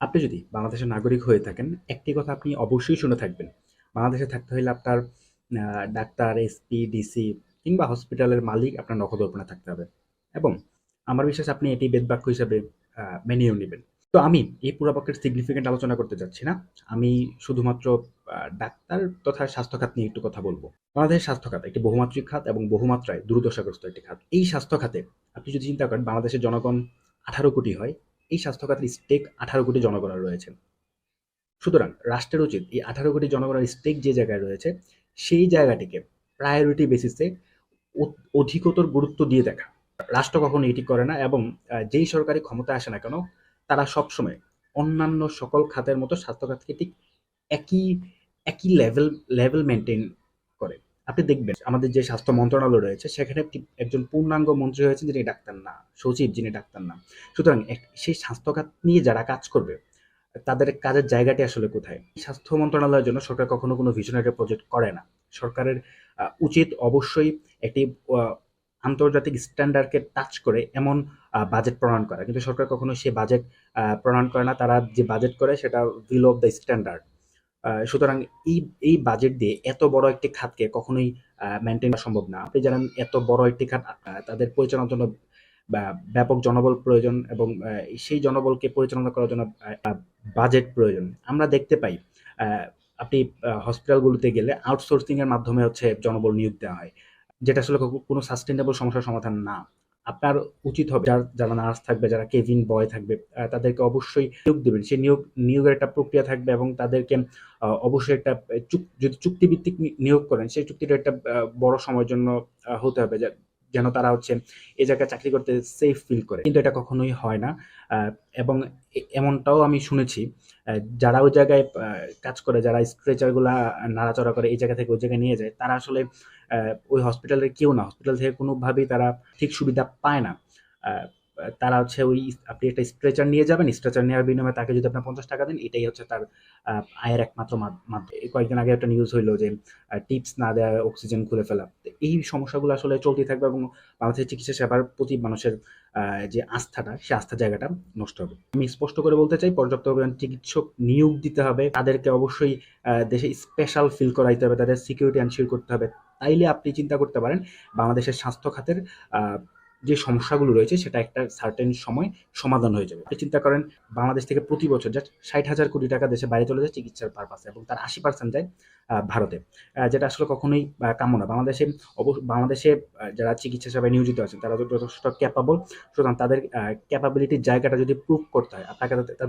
আপনি যদি বাংলাদেশের নাগরিক হয়ে থাকেন, একটি কথা আপনি অবশ্যই শুনে থাকবেন। বাংলাদেশে থাকতে হলে আপনার ডাক্তার, এসপি, ডিসি কিংবা হসপিটালের মালিক আপনার নখদর্পণে থাকতে হবে। এবং আমার বিশ্বাস আপনি এটি বেদবাক্য হিসাবে মেনেও নিবেন। তো আমি এই পুরা বাক্যের সিগনিফিক্যান্ট আলোচনা করতে যাচ্ছি না। আমি শুধুমাত্র ডাক্তার তথা স্বাস্থ্য খাত নিয়ে একটু কথা বলব বাংলাদেশের স্বাস্থ্য খাত একটি বহুমাত্রিক খাত এবং বহুমাত্রায় দুর্দশাগ্রস্ত একটি খাত। এই স্বাস্থ্য খাতে আপনি যদি চিন্তা করেন বাংলাদেশের জনগণ ১৮ কোটি হয়। এই স্বাস্থ্য খাতের স্টেক ১৮ কোটি জনগণের রয়েছে। সুতরাং রাষ্ট্রের উচিত এই ১৮ কোটি জনগণের স্টেক যে জায়গায় রয়েছে, সেই জায়গাটিকে প্রায়োরিটি বেসিসে অধিকতর গুরুত্ব দিয়ে দেখা। রাষ্ট্র কখনো এটি করে না এবং যেই সরকারি ক্ষমতা আসে না কেন, তারা সবসময় অন্যান্য সকল খাতের মতো স্বাস্থ্য খাতকে ঠিক একই, একই লেভেল, লেভেল মেইনটেইন করে। আপনি দেখবেন আমাদের যে স্বাস্থ্য মন্ত্রণালয় রয়েছে, সেখানে একজন পূর্ণাঙ্গ মন্ত্রী হয়েছেন যিনি ডাক্তার না, সচিব যিনি ডাক্তার না। সুতরাং সেই স্বাস্থ্য খাত নিয়ে যারা কাজ করবে, তাদের কাজের জায়গাটি আসলে কোথায়? স্বাস্থ্য মন্ত্রণালয়ের জন্য সরকার কখনো কোনো ভিশনারি প্রজেক্ট করে না। সরকারের উচিত অবশ্যই একটি আন্তর্জাতিক স্ট্যান্ডার্ডকে টাচ করে এমন বাজেট প্রণয়ন করা। কিন্তু সরকার কখনো সে বাজেট প্রণয়ন করে না। তারা যে বাজেট করে সেটা বিলো অফ দ্য স্ট্যান্ডার্ড। সুতরাং এই, এই বাজেট দিয়ে এত বড় একটি খাতকে কখনোই মেনটেন করা সম্ভব না। আপনি জানেন এত বড় একটি খাত তাদের পরিচালনার জন্য ব্যা ব্যাপক জনবল প্রয়োজন এবং সেই জনবলকে পরিচালনা করার জন্য বাজেট প্রয়োজন। আমরা দেখতে পাই আপনি হসপিটালগুলোতে গেলে আউটসোর্সিংয়ের মাধ্যমে হচ্ছে জনবল নিয়োগ দেওয়া হয়। যেটা আসলে কোনো সাস্টেনেবল সমস্যার সমাধান না। আপনার উচিত হবে যার নার্স থাকবে, যারা কেভিন বয় থাকবে, তাদেরকে অবশ্যই নিয়োগ দেবেন সেই নিয়োগ নিয়োগের একটা প্রক্রিয়া থাকবে এবং তাদেরকে অবশ্যই একটা যদি চুক্তিভিত্তিক নিয়োগ করেন, সেই চুক্তিটা একটা বড় সময়ের জন্য হতে হবে। যেন তারা হচ্ছে এ জায়গায় চাকরি করতে সেফ ফিল করে। কিন্তু এটা কখনোই হয় না। এবং এমনটাও আমি শুনেছি যারা ওই জায়গায় কাজ করে, যারা স্ট্রেচারগুলা নাড়াচড়া করে, এই জায়গা থেকে ওই জায়গায় নিয়ে যায়, তারা আসলে ওই হসপিটালের কেউ না। হসপিটাল থেকে কোনোভাবেই তারা ঠিক সুবিধা পায় না। তারা হচ্ছে ওই আপনি একটা স্ট্রেচার নিয়ে যাবেন, স্ট্রেচার নেওয়ার বিনিময়ে তাকে যদি আপনি ৳৫০ দেন, এটাই হচ্ছে তার আয়ের একমাত্র মাধ মাধ্যম। কয়েকদিন আগে একটা নিউজ হইল যে টিপস না দেওয়া অক্সিজেন খুলে ফেলা। এই সমস্যাগুলো আসলে চলতেই থাকবে এবং বাংলাদেশের চিকিৎসা সেবার প্রতি মানুষের যে আস্থাটা, সে আস্থার জায়গাটা নষ্ট হবে। আমি স্পষ্ট করে বলতে চাই পর্যাপ্ত পরিমাণ চিকিৎসক নিয়োগ দিতে হবে। তাদেরকে অবশ্যই দেশে স্পেশাল ফিল করাইতে হবে। তাদের সিকিউরিটি এনশিওর করতে হবে। তাইলে আপনি চিন্তা করতে পারেন বাংলাদেশের স্বাস্থ্য খাতের যে সমস্যাগুলো রয়েছে সেটা একটা সার্টেন সময় সমাধান হয়ে যাবে। চিন্তা করেন বাংলাদেশ থেকে প্রতি বছর জাস্ট ৳৬০,০০০ কোটি টাকা দেশে বাইরে চলে যায় চিকিৎসার পারপাসে এবং তার ৮০% যায় ভারতে। যেটা আসলে কখনোই কাম্য না। বাংলাদেশে অব বাংলাদেশে যারা চিকিৎসা সেবায় নিয়োজিত আছেন, তারা যথেষ্ট ক্যাপাবল। সুতরাং তাদের ক্যাপাবিলিটির জায়গাটা যদি প্রুভ করতে হয়, আপনাকে